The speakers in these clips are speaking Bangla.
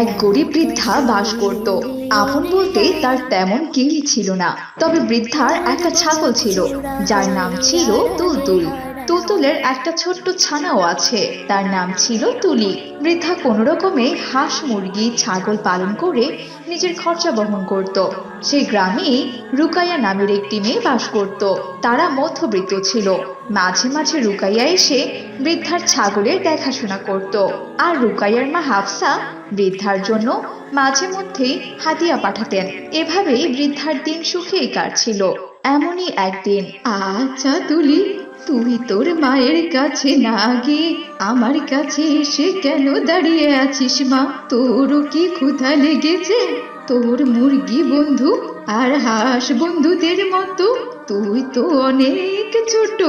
এক গরিব বৃদ্ধা বাস করত। আপন বলতে তার তেমন কেউই ছিল না। তবে বৃদ্ধার একটা ছাগল ছিল, যার নাম ছিল তুলতুল তুলতুলের একটা ছোট্ট ছানাও আছে। তার নাম ছিল তুলি। বৃদ্ধা কোনো রকমে হাঁস, মুরগি, ছাগল পালন করে নিজের খরচা বহন করত। সেই গ্রামে রুকাইয়া নামের একটি মেয়ে বাস করত। তারা মধ্যবিত্ত ছিল। মাঝে মাঝে রুকাইয়া এসে বৃদ্ধার ছাগলের দেখাশোনা করত। আর রুকাইয়ার মা হাফসা বৃদ্ধার জন্য মাঝে মধ্যেই হাতিয়া পাঠাতেন। এভাবেই বৃদ্ধার দিন সুখেই কাটছিল। এমনই একদিন আচ্ছা তুলি তুই তোর মায়ের কাছে না গিয়ে আমার কাছে এসে কেন দাঁড়িয়ে আছিস মা? তোরও কি ক্ষুধা লেগেছে? তোর মুরগি বন্ধু আর হাঁস বন্ধুদের মতো? তুই তো অনেক ছোট।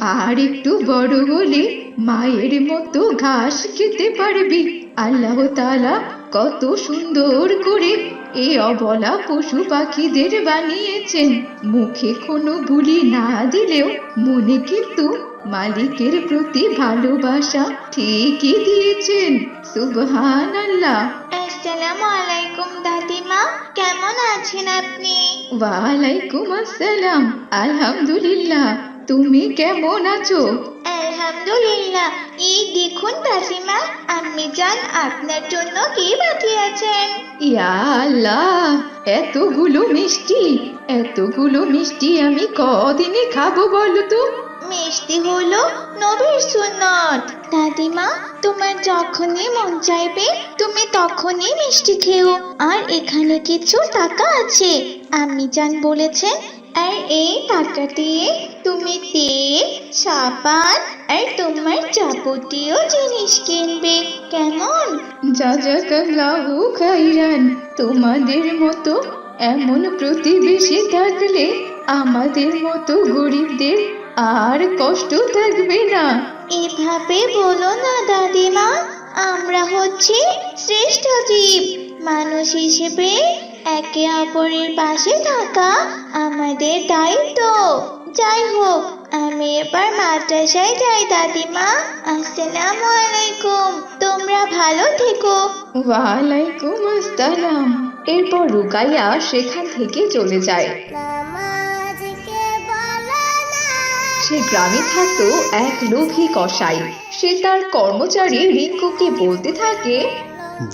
আর একটু বড় হলে মায়ের মতো ঘাস খেতে পারবি। আল্লাহ তাআলা কত সুন্দর করে এই অবলা পশু পাখিদের বানিয়েছেন। মুখে কোনো বুলি না দিলেও মনে কিন্তু মালিকের প্রতি ভালোবাসা ঠিকই দিয়েছেন। সুবহান আল্লাহ আসসালামু আলাইকুম দাদিমা কেমন আছেন আপনি? ওয়ালাইকুম আসসালাম। আলহামদুলিল্লাহ। তুমি কেমন আছো? আলহামদুলিল্লাহ। এই দেখুন দাদিমা আম্মি জান আপনার জন্য কি পাঠিয়েছেন ইয়া আল্লাহ এতগুলো মিষ্টি এতগুলো মিষ্টি আমি কদিনে খাব বলো তো মিষ্টি হলো নবীর সুন্নত। দাদিমা তোমার যখনই মন চাইবে তুমি তখনই মিষ্টি খেও। আর এখানে কিছু টাকা আছে। আম্মি জান বলেছেন আর এই টাকা দিয়ে তুমি তেল সাবান আর তোমার যাবতীয় জিনিস কিনবে। কেমন? জাজাকাল্লাহু খাইরান তোমাদের মতো এমন প্রতিবেশী থাকলে আমাদের মতো গরিবদের আর কষ্ট থাকবে না। এভাবে বলো না দাদিমা আমরা হচ্ছে শ্রেষ্ঠ জীব। মানুষ হিসেবে একে অপরের পাশে থাকা আমাদের দায়িত্ব। যাই হোক আমি এবার মাদ্রাসায় যাই দাদিমা। আসসালামু আলাইকুম। তোমরা ভালো থেকো। ওয়ালাইকুম আসসালাম। এরপর রুকাইয়া সেখান থেকে চলে যায়। সে গ্রামে থাকতো এক লোভী কসাই। সে তার কর্মচারী রিঙ্কুকে বলতে থাকে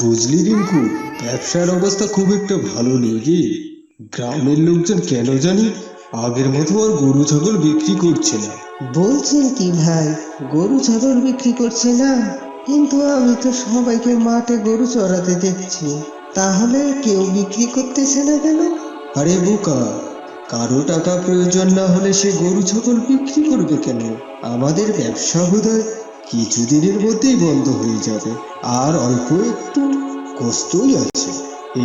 বুঝলি রিঙ্কু ব্যবসার অবস্থা খুব একটা ভালো নেই রে। গ্রামের লোকজন কেন জানি আগের মতো আর গরু ছাগল বিক্রি করছে না। বলছেন কি ভাই গরু ছাগল বিক্রি করছে না? কিন্তু আমি তো সবাইকে মাঠে গরু চড়াতে দেখছি। তাহলে কেউ বিক্রি করতেছে না কেন? আরে বোকা কারও টাকা প্রয়োজন না হলে সে গরু ছাগল বিক্রি করবে কেন? আমাদের ব্যবসা বোধহয় কিছুদিনের মধ্যেই বন্ধ হয়ে যাবে। আর অল্প একটু কষ্টই আছে।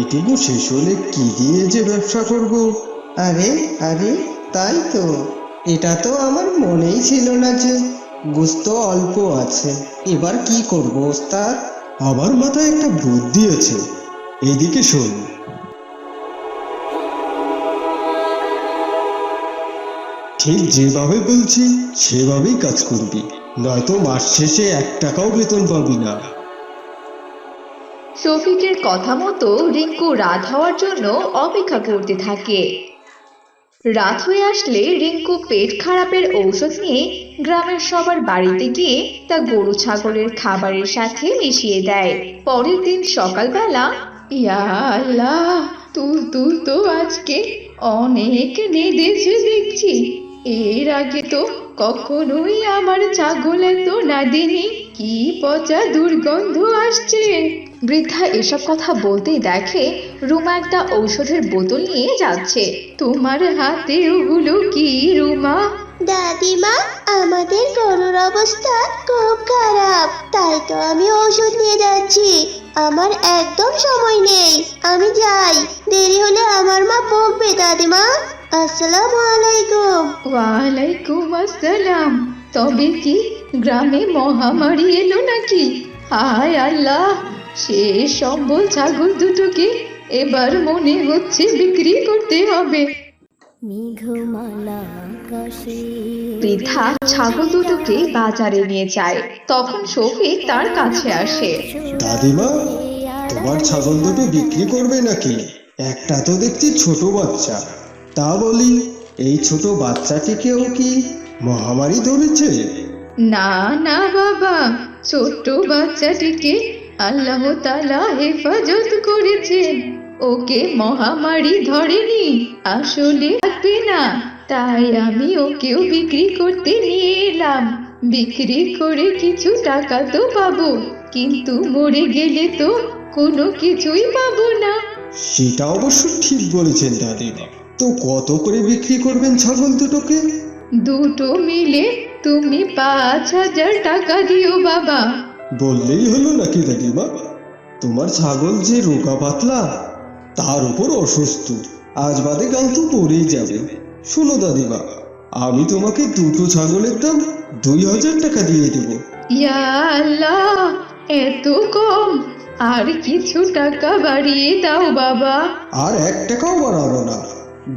এটুকু শেষ হলে কি দিয়ে যে ব্যবসা করব? আরে আরে তাই তো। এটা তো আমার মনেই ছিল না যে গোস্ত অল্প আছে। এবার কি করব ওস্তাদ? আমার মাথায় একটা বুদ্ধি আছে। এইদিকে শোন। ঠিক যেভাবে বলছি সেভাবেই কাজ করবি। নয়তো মাস শেষে এক টাকাও বেতন পাবি না। শফিকের কথা মতো রিঙ্কু রাত হওয়ার জন্য অপেক্ষা করতে থাকে। রাত হয়ে আসলে রিঙ্কু পেট খারাপের ঔষধ নিয়ে গ্রামের সবার বাড়িতে গিয়ে তা গরু ছাগলের খাবারের সাথে মিশিয়ে দেয়। পরের দিন সকালবেলা, ইয়া আল্লাহ তুল তুল তো আজকে অনেক নেদেছে দেখছি। এর আগে তো কখনোই আমার ছাগল এত নাদিনি। কি পচা দুর্গন্ধ আসছে? বৃদ্ধা এসব কথা বলতেই দেখে রুমা একটা ঔষধের বোতল নিয়ে যাচ্ছে। তোমার হাতে ওগুলো কি রুমা? দাদিমা আমাদের গরুর অবস্থা খুব খারাপ তাই তো আমি ওষুধ নিয়ে যাচ্ছি। আমার একদম সময় নেই আমি যাই। দেরি হলে আমার মা বকবে দাদিমা। আসসালামু আলাইকুম। ওয়ালাইকুম আসসালাম। তবে কি গ্রামে মহামারী এলো নাকি? হায় আল্লাহ! সে সম্বল ছাগল দুটোকে এবার মনে হচ্ছে বিক্রি করতে হবে। বৃদ্ধা ছাগল দুটোকে বাজারে নিয়ে যায়। তখন শফিক তার কাছে আসে। দাদিমা তোমার ছাগল দুটো বিক্রি করবে নাকি? একটা তো দেখছি ছোট বাচ্চা। তা বলি এই ছোট বাচ্চাটিকেও কি মহামারী ধরেছে? না না বাবা ছোট্ট বাচ্চাটিকে আল্লাহ তাআলা হেফাজত করেছেন। ওকে মহামারী ধরেনি আসলে থাকবে না। তাই আমি ওকেও বিক্রি করতে নিয়ে এলাম। বিক্রি করে কিছু টাকা তো পাবো কিন্তু মরে গেলে তো কোনো কিছুই পাবো না। সেটা অবশ্য ঠিক বলেছেন দাদিমা তো কত করে বিক্রি করবেন ছাগল দুটোকে? দুটো মিলে তুমি পাঁচ হাজার টাকা দিও বাবা। বললেই হলো নাকি দাদিমা তোমার ছাগল যে রোগা পাতলা তার উপর অসুস্থ। আজ বাদে কাল তো পড়েই যাবে। শোনো দাদিমা আমি তোমাকে দুটো ছাগলের দাম দুই হাজার টাকা দিয়ে দেবো। ইয়া আল্লাহ এত কম। আর কিছু টাকা বাড়িয়ে দাও বাবা। আর এক টাকাও বাড়াবো না।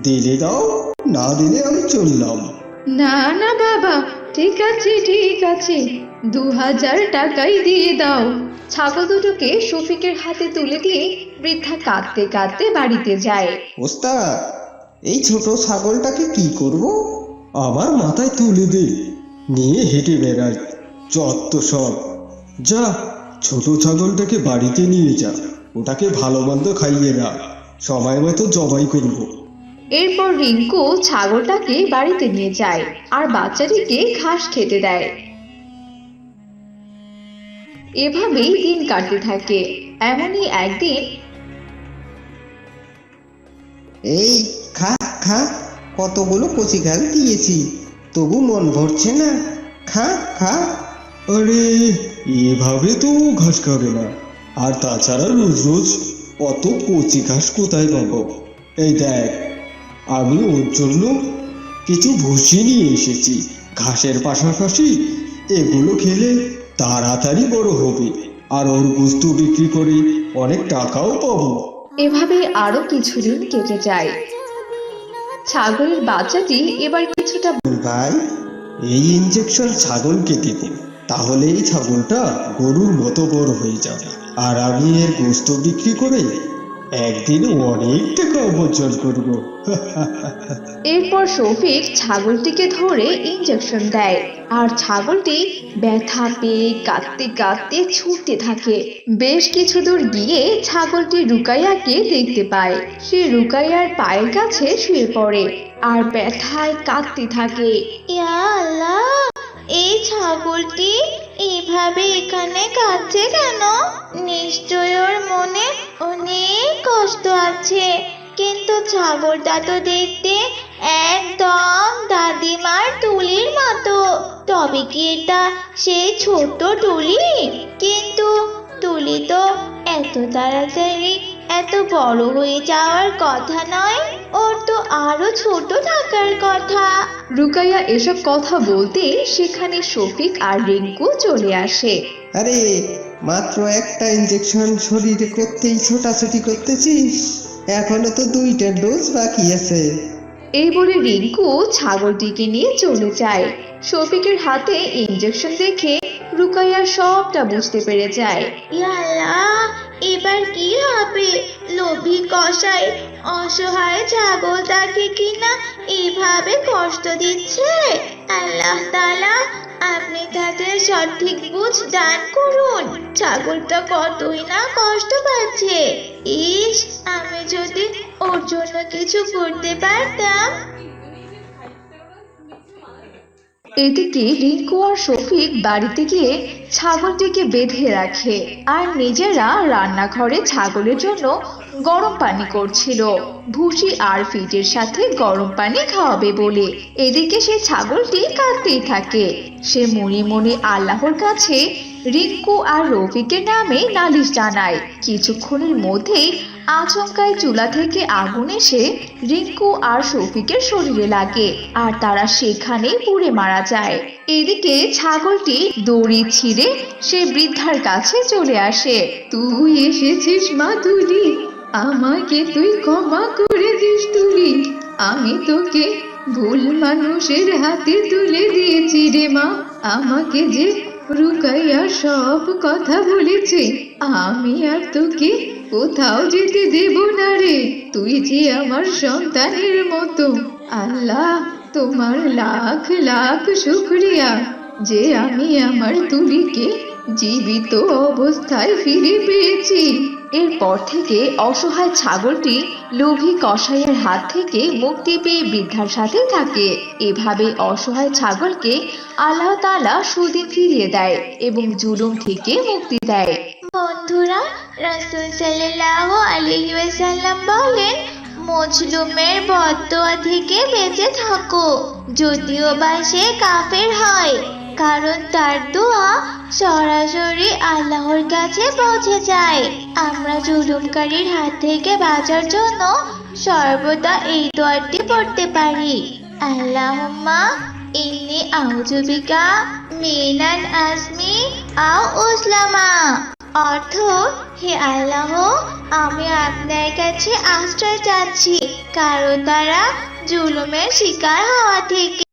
দিলে দাও না দিলে আমি চললাম। না না বাবা ঠিক আছে ঠিক আছে। দু হাজার টাকাই দিয়ে দাও। ছাগল দুটোকে শফিকের হাতে তুলে দিয়ে বৃদ্ধা কাঁদতে কাঁদতে বাড়িতে যায়। ওস্তাদ, এই ছোট ছাগলটাকে কি করব? আমার মাথায় তুলে দে। নিয়ে হেঁটে বেড়াই, যত সব। যা, ছোট ছাগলটাকে বাড়িতে নিয়ে যা। ওটাকে ভালো মন্দ খাইয়ে না সময় মতো জবাই করব। এরপর রিঙ্কু ছাগলটাকে বাড়িতে নিয়ে যায় আর বাচ্চাটিকে ঘাস খেতে দেয়। এভাবেই দিন কাটতে থাকে। এমনই একদিন এই খা খা কতগুলো কচি ঘাস দিয়েছি তবু মন ভরছে না। খা খা। আরে এভাবে তো ঘাস খাবে না। আর তাছাড়া রোজ রোজ অত কচি ঘাস কোথায় পাবো? এই দেখ আমি ওর জন্য কিছু ভুসি নিয়ে এসেছি। ঘাসের পাশাপাশি এগুলো খেলে তাড়াতাড়ি বড় হবে। আর ওর বস্তু বিক্রি করে অনেক টাকাও পাবো। এভাবে আরও কিছুদিন কেটে যায়। ছাগলের বাচ্চাটি এবার কিছুটা ভাই এই ইঞ্জেকশন ছাগলকে দেব তাহলে এই ছাগলটা গরুর মতো বড় হয়ে যাবে। আর আমি এর গোস্ত বিক্রি করে একদিন অনেক টাকা উপার্জন করব। এরপর শফিক ছাগলটিকে ধরে ইঞ্জেকশন দেয়। আর ছাগলটি ব্যথা পেয়ে কাঁদতে কাঁদতে ছুটতে থাকে। বেশ কিছু দূর গিয়ে ছাগলটি রুকাইয়াকে দেখতে পায়। সে রুকাইয়ার পায়ের কাছে শুয়ে পড়ে আর ব্যথায় কাঁদতে থাকে। ইয়া আল্লাহ এই ছাগলটি এভাবে এখানে কাঁদছে কেন? নিশ্চয় ওর মনে অনেক কষ্ট আছে কিন্তু ছাগলটা তো দেখতে একদম দাদিমার তুলির মতো। তবে কি এটা সেই ছোট্ট তুলি? কিন্তু তুলি তো এত তাড়াতাড়ি এত বড় হয়ে যাওয়ার কথা নয় ওর তো আরও ছোট থাকার কথা। রুকাইয়া এসব কথা বলতে সেখানে শফিক আর রিঙ্কু চলে আসে। আরে মাত্র একটা ইঞ্জেকশন শরীরে করতেই ছোটাছুটি করতেছিস? এখনও তো দুইটা ডোজ বাকি আছে। এই বলে রিঙ্কু ছাগলটিকে নিয়ে চলে যায়। শফিকের হাতে ইঞ্জেকশন দেখে রুকাইয়া সবটা বুঝতে পেরে যায়। এবার কি হবে? লোভী কষাই অসহায় ছাগলটাকে কিনা এভাবে কষ্ট দিচ্ছে? আল্লাহ তাআলা আপনি তাদের সঠিক বুঝ দান করুন। ছাগলটা কতই না কষ্ট পাচ্ছে। ইস, আমি যদি ওর জন্য কিছু করতে পারতাম। এদিকে রিঙ্কু আর শফিক বাড়িতে গিয়ে ছাগলটিকে বেঁধে রাখে আর নিজেরা রান্নাঘরে ছাগলের জন্য গরম পানি করছিল। ভুসি আর ফিটের সাথে গরম পানি খাওয়াবে বলে। এদিকে সে ছাগলটি কাঁদতেই থাকে। সে মনে মনে আল্লাহর কাছে রিঙ্কু আর রফিকের নামে নালিশ জানায়। কিছুক্ষণের মধ্যেই আচমকায় চুলা থেকে আগুন এসে রিঙ্কু আর শফিকের শরীরে লাগে আর তারা সেখানেই পুড়ে মারা যায়। এদিকে ছাগলটি দড়ি ছিঁড়ে সে বৃদ্ধার কাছে চলে আসে। তুই এসেছিস মা তুলি আমাকে তুই ক্ষমা করে দিস তুলি আমি তোকে ভুল মানুষের হাতে তুলে দিয়েছি রে মা। আমাকে যে রুকাইয়া সব কথা বলেছে, আমি আর তোকে কোথাও যেতে দেব না রে। তুই যে আমার সন্তানের মতো। আল্লাহ, তোমার লাখ লাখ শুক্রিয়া যে আমি আমার তুলিকে জীবিত অবস্থায় ফিরে পেয়েছি। এরপর থেকে অসহায় ছাগলটি লোভী কসাইয়ের হাত থেকে মুক্তি পেয়ে বৃদ্ধার সাথে থাকে। এভাবে অসহায় ছাগলকে আল্লাহ তাআলা সুদিন ফিরিয়ে দেয় এবং জুলুম থেকে মুক্তি দেয়। বন্ধুরা, রাসূল ওয়াসাল্লাম বলেন, মজলুমের বদদোয়া থেকে বেঁচে থাকো, যদিও বা সে কাফের হয়। কারণ তার দোয়া সরাসরি আল্লাহর কাছে পৌঁছে যায়। আমরা জুলুমকারীর হাত থেকে বাঁচার জন্য সর্বদা এই দোয়াটি পড়তে পারি। আল্লাহুম্মা ইন্নি আউযু বিকা মিনাল আসমি আও উসলামা অর্থ, হে আল্লাহ, আমি আপনার কাছে আশ্রয় চাচ্ছি কারও তারা জুলুমের শিকার হওয়া থেকে